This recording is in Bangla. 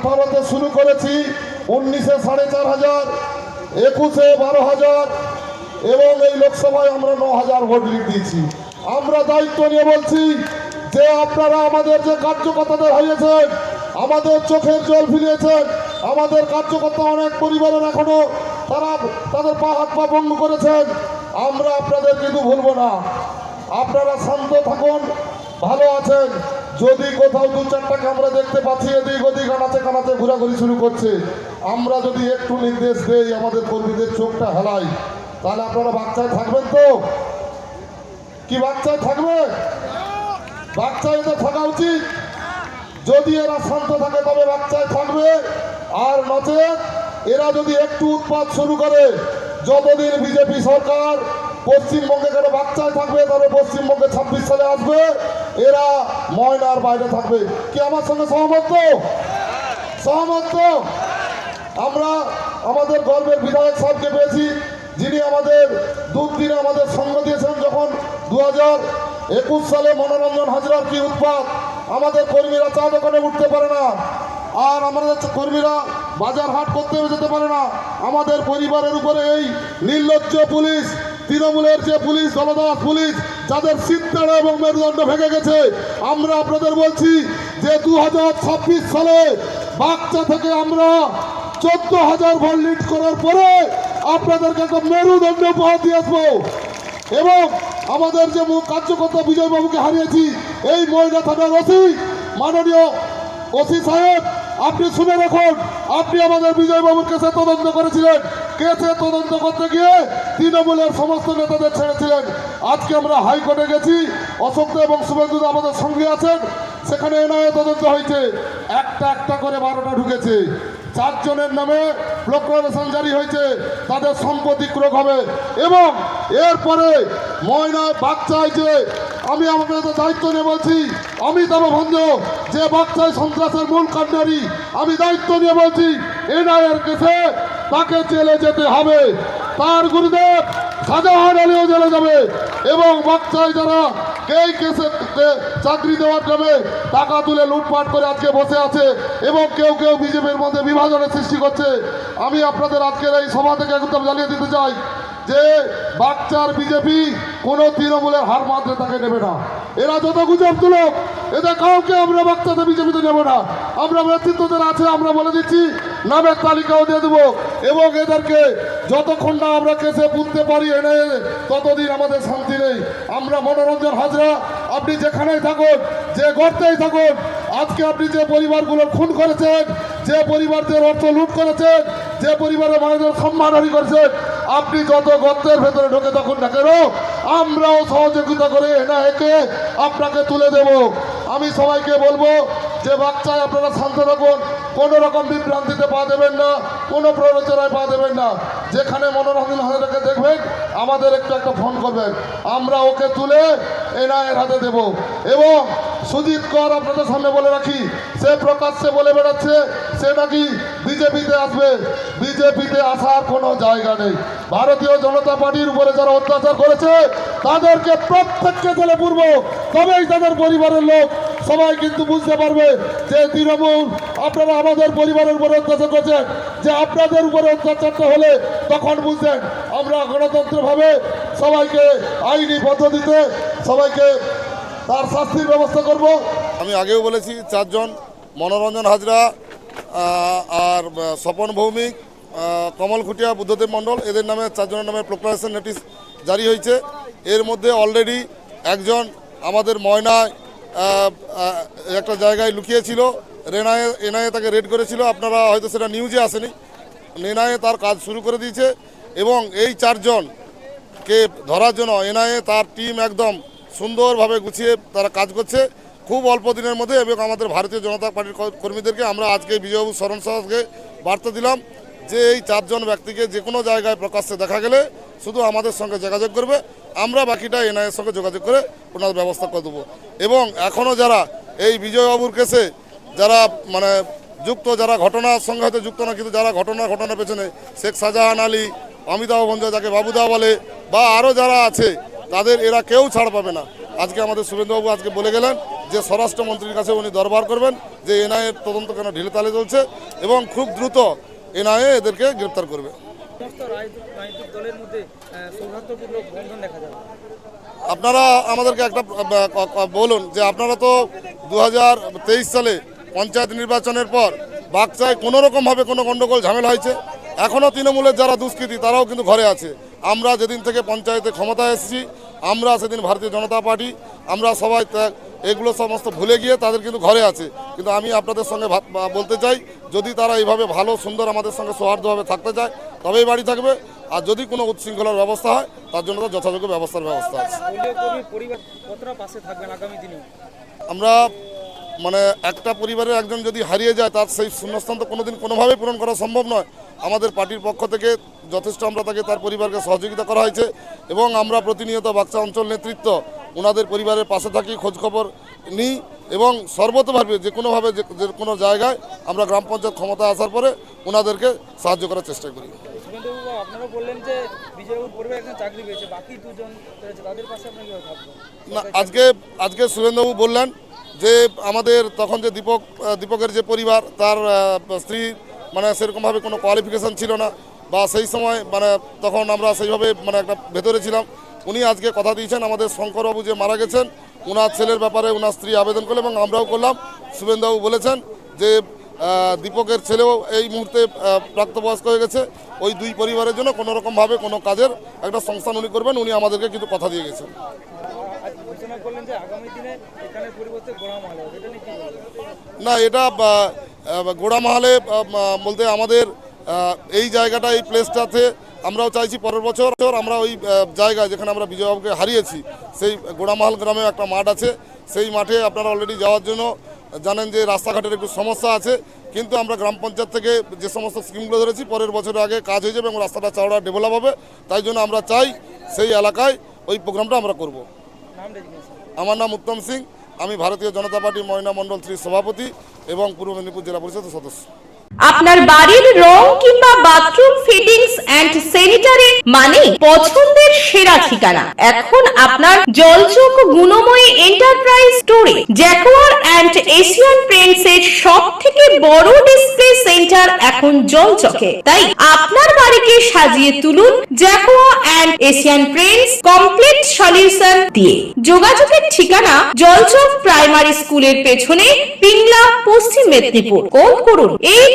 আঠারোতে শুরু করেছি, উনিশে সাড়ে চার হাজার, একুশে বারো হাজার, এবং এই লোকসভায় আমরা ন হাজার ভোট লিড দিয়েছি। আমরা দায়িত্ব নিয়ে বলছি যে আপনারা আমাদের যে কার্যকর্তাদের হারিয়েছেন, আমাদের চোখের জল ফিরিয়েছেন, আমাদের কার্যকর্তা অনেক পরিবারের এখনও তারা তাদের পা হাত পা বন্ধ করেছেন, আমরা আপনাদের কিন্তু ভুলবো না। আপনারা শান্ত থাকুন, ভালো আছেন। যদি কোথাও দু চারটাকে আমরা দেখতে পাচ্ছি, এদিক কানাচে কানাচে ঘোরাঘুরি শুরু করছে। আমরা যদি একটু নির্দেশ দেই, আমাদের কর্মীদের চোখটা হেলাই তাহলে আপনারা বাচ্চায় থাকবেন তো? কি বাচ্চায় থাকবে? বাচ্চায় এদের থাকা উচিত। যদি এরা শান্ত থাকে, তবে বাচ্চায় থাকবে। আর নচেত এরা যদি একটু উৎপাত শুরু করে, যতদিন বিজেপি সরকার পশ্চিমবঙ্গে কেন বাচ্চায় থাকবে তবে পশ্চিমবঙ্গে ছাব্বিশ সালে আসবে, এরা ময়নার বাইরে থাকবে। কি আমার সঙ্গে সহমত? তো সহমত। আমরা আমাদের গর্বের বিধায়ক সাহেবকে পেয়েছি, যিনি আমাদের দুদিনে আমাদের সঙ্গ দিয়েছেন যখন দু একুশ সালে মনোরঞ্জন হাজরার কি উৎপাত, আমাদের কর্মীরা চা দোকানে উঠতে পারে না, আর আমাদের কর্মীরা বাজার হাট করতেও যেতে পারে না। আমাদের পরিবারের উপরে এই নির্লজ্জ পুলিশ, তৃণমূলের যে পুলিশ দলদাস পুলিশ, যাদের সিদ্ধারা এবং মেরুদণ্ড ভেঙে গেছে, আমরা আপনাদের বলছি যে দু হাজার ছাব্বিশ সালে বাচ্চা থেকে আমরা চোদ্দ হাজার ভোট লিড করার পরে আপনাদেরকে একটা মেরুদণ্ড উপহার দিয়ে আসব। এবং আমাদের যে কার্যকর্তা বিজয়বাবুকে হারিয়েছি, এই মহিলা থানার ওসি, মাননীয় ওসি সাহেব, আপনি শুনে রাখুন, আপনি আমাদের বিজয়বাবুর কেসে তদন্ত করেছিলেন। কেসে তদন্ত করতে গিয়ে তৃণমূলের সমস্ত নেতাদের ছেড়েছিলেন। আজকে আমরা হাইকোর্টে গেছি, অশোক এবং শুভেন্দু আমাদের সঙ্গে আছেন। সেখানে এনআইএ তদন্ত হয়েছে। একটা একটা করে বারোটা ঢুকেছে। চারজনের নামে প্রোক্লামেশন জারি হয়েছে। তাদের সম্পত্তি ক্রোক হবে। এবং এরপরে ময়নায় বাচ্চায় যে আমি আমাদের দায়িত্ব নিয়ে বলছি আমি অমিতাভ ভঞ্জ যে বাচ্চায় সন্ত্রাসের মূল কাণ্ডারি, আমি দায়িত্ব নিয়ে বলছি এনআইয়ের কেসে তাকে জেলে যেতে হবে। তার গুরুদেব শাহজাহান আলীও জেলে যাবে। এবং বাচ্চায় যারা এই কেসে চাকরি দেওয়ার নামে টাকা তুলে লুটপাট করে আজকে বসে আছে এবং কেউ কেউ বিজেপির মধ্যে বিভাজনের সৃষ্টি করছে, আমি আপনাদের আজকের এই সভা থেকে একদম জানিয়ে দিতে চাই যে বাচ্চার বিজেপি কোনো তৃণমূলের হার মাত্রে তাকে নেবে না। এরা যত গুজব তুলক, এদের কাউকে আমরা বাচ্চাদের বিজেপিতে নেব না। আমরা নেতৃত্ব যারা আছে, আমরা বলে দিচ্ছি নামের তালিকাও দিয়ে দেবো। এবং এদেরকে যতক্ষণ না আমরা কেসে বুঝতে পারি এনে, ততদিন আমাদের শান্তি নেই। আমরা মনোরঞ্জন হাজরা, আপনি যেখানেই থাকুন, যে গর্তেই থাকুন, আজকে আপনি যে পরিবারগুলো খুন করেছেন, যে পরিবারদের অর্থ লুট করেছেন, যে পরিবারের মানুষের সম্মানহানি করেছেন, আপনি যত গর্তের ভেতরে ঢোকে তখন না কেন, আমরাও সহযোগিতা করে এনা একে আপনাকে তুলে দেব। আমি সবাইকে বলব, যে বাচ্চায় আপনারা শান্ত থাকুন কোনো রকম বিভ্রান্তিতে পা দেবেন না, কোনো প্ররোচনায় পা দেবেন না। যেখানে মনোরঞ্জন হাজারাকে দেখবেন, আমাদের একটু একটা ফোন করবেন। আমরা ওকে তুলে এনআইয়ের হাতে দেব। এবং সুজিত কর আপনাদের সামনে বলে রাখি, সে প্রকাশ্যে বলে বেড়াচ্ছে, সে নাকি বিজেপিতে আসবে। বিজেপিতে আসার কোনো জায়গা নেই। ভারতীয় জনতা পার্টির উপরে যারা অত্যাচার করেছে, তাদেরকে প্রত্যেককে জেলে পূর্ব। তবেই তাদের পরিবারের লোক সবাই কিন্তু বুঝতে পারবে যে তৃণমূল আপনারা আমাদের পরিবারের উপরে অত্যাচার করছেন। যে আপনাদের উপরে অত্যাচারটা হলে তখন বুঝছেন আমরা গণতন্ত্রভাবে সবাইকে আইনি পদ্ধতিতে সবাইকে তার শাস্তির ব্যবস্থা করব। আমি আগেও বলেছি, চারজন মনোরঞ্জন হাজরা আর স্বপন ভৌমিক কমল খুটিয়া বুদ্ধদেব মণ্ডল, এদের নামে চারজনের নামে প্রোক্লামেশন নোটিশ জারি হয়েছে। এর মধ্যে অলরেডি একজন আমাদের ময়নায় একটা জায়গায় লুকিয়েছিল। রেনায়ে এনআইএ তাকে রেড করেছিল। আপনারা হয়তো সেটা নিউজে আসেনি। এনআইএ তার কাজ শুরু করে দিয়েছে এবং এই চারজনকে ধরার জন্য এনআইএ তার টিম একদম সুন্দরভাবে গুছিয়ে তারা কাজ করছে। খুব অল্প দিনের মধ্যে এবং আমাদের ভারতীয় জনতা পার্টির কর্মীদেরকে আমরা আজকে বিজয়বাবু স্মরণ সভাকে বার্তা দিলাম। যে এই চারজন ব্যক্তিকে যে কোনো জায়গায় প্রকাশ্যে দেখা গেলে শুধু আমাদের সঙ্গে যোগাযোগ করবে। আমরা বাকিটা এনআইএর সঙ্গে যোগাযোগ করে ওনার ব্যবস্থা করে দেবো। এবং এখনও যারা এই বিজয়বাবুর কেসে যারা মানে যুক্ত, যারা ঘটনার সঙ্গে হয়তো যুক্ত না কিন্তু যারা ঘটনা ঘটনার পেছনে শেখ শাহজাহান আলী, অমিতাভ ভঞ্জ যাকে বাবুদা বলে বা আরও যারা আছে, তাদের এরা কেউ ছাড় পাবে না। আজকে আমাদের সুরেন্দ্রবাবু আজকে বলে গেলেন যে স্বরাষ্ট্রমন্ত্রীর কাছে উনি দরবার করবেন যে এনআইএর তদন্ত কেন ঢিলে তালে চলছে। এবং খুব দ্রুত এনআইএ এদেরকে গ্রেপ্তার করবে। আপনারা আমাদেরকে একটা বলুন যে আপনারা তো দু হাজার তেইশ সালে পঞ্চায়েত নির্বাচনের পর বাগচায় কোনো রকমভাবে কোনো গণ্ডগোল ঝামেলা হয়েছে। এখনও তৃণমূলের যারা দুষ্কৃতী তারাও কিন্তু ঘরে আছে। আমরা যেদিন থেকে পঞ্চায়েতে ক্ষমতায় এসেছি আমরা সেদিন ভারতীয় জনতা পার্টি আমরা সবাই এগুলো সমস্ত ভুলে গিয়ে তাদের কিন্তু ঘরে আছে। কিন্তু আমি আপনাদের সঙ্গে বলতে চাই যদি তারা এইভাবে ভালো সুন্দর আমাদের সঙ্গে সৌহার্দ্যভাবে থাকতে চায় তবেই বাড়ি থাকবে। আর যদি কোনো উচ্ছৃঙ্খলার ব্যবস্থা হয় তার জন্য তার যথাযোগ্য ব্যবস্থার ব্যবস্থা আছে। আমরা মানে একটা পরিবারের একজন যদি হারিয়ে যায় তার সেই শূন্যস্থান তো কোনোদিন কোনোভাবেই পূরণ করা সম্ভব নয়। আমাদের পার্টির পক্ষ থেকে যথেষ্ট আমরা তাকে তার পরিবারকে সহযোগিতা করা হয়েছে এবং আমরা প্রতিনিয়ত বাক্সা অঞ্চল নেতৃত্ব ওনাদের পরিবারের পাশে থাকি খোঁজখবর নিই এবং সর্বতভাবে যে কোনোভাবে যে যে কোনো জায়গায় আমরা গ্রাম পঞ্চায়েত ক্ষমতা আসার পরে ওনাদেরকে সাহায্য করার চেষ্টা করি। আপনারা বললেন যে বিজয়বাবুর পরিবার একজন চাকরি বাকি দুজন তাদের পাশে আপনার কীভাবে থাকবেন? না আজকে আজকে সুরেন্দ্রবাবু বললেন যে আমাদের তখন যে দীপক দীপকের যে পরিবার, তার স্ত্রী মানে সেরকমভাবে কোনো কোয়ালিফিকেশান ছিল না বা সেই সময় মানে তখন আমরা সেইভাবে মানে একটা ভেতরে ছিলাম। উনি আজকে কথা দিয়েছেন, আমাদের শঙ্করবাবু যে মারা গেছেন ওনার ছেলের ব্যাপারে ওনার স্ত্রী আবেদন করলেন এবং আমরাও করলাম। শুভেন্দুবাবু বলেছেন যে দীপকের ছেলেও এই মুহূর্তে প্রাপ্তবয়স্ক হয়ে গেছে। ওই দুই পরিবারের জন্য কোনো রকমভাবে কোনো কাজের একটা সংস্থান উনি করবেন, উনি আমাদেরকে কিন্তু কথা দিয়ে গেছেন। গোড়া এটা নিয়ে কী না, এটা বলতে আমাদের এই জায়গাটা, এই প্লেসটাতে আমরাও চাইছি পরের বছর, আমরা ওই জায়গায় যেখানে আমরা বিজয়বাবুকে হারিয়েছি, সেই গোড়ামহাল গ্রামে একটা মাঠ আছে। সেই মাঠে আপনারা অলরেডি যাওয়ার জন্য জানেন যে রাস্তাঘাটের একটু সমস্যা আছে, কিন্তু আমরা গ্রাম পঞ্চায়েত থেকে যে সমস্ত স্কিমগুলো ধরেছি, পরের বছরের আগে কাজ হয়ে যাবে এবং রাস্তাটা চওড়া ডেভেলপ হবে। তাই জন্য আমরা চাই সেই এলাকায় ওই প্রোগ্রামটা আমরা করব। আমার নাম উত্তম সিং, আমি ভারতীয় জনতা পার্টি ময়না মণ্ডল শ্রী সভাপতি এবং পূর্ব মেদিনীপুর জেলা পরিষদের সদস্য। আপনার বাড়ির রং কিংবা বাথরুম ফিটিংস এন্ড স্যানিটারি মানে পছন্দের সেরা ঠিকানা। এখন আপনার জলচোখ গুণময়ী এন্টারপ্রাইজ স্টোরে জ্যাকোয়ার অ্যান্ড এশিয়ান পেন্টস এর সব থেকে বড় ডিসপ্লে সেন্টার এখন জলচকে। তাই আপনার বাড়িকে সাজিয়ে তুলুন Jaquar and Asian Paints complete solution দিয়ে। যোগাযোগের ঠিকানা জলচক প্রাইমারি স্কুলের পেছনে, পিংলা, পশ্চিম মেদিনীপুর। কল করুন eight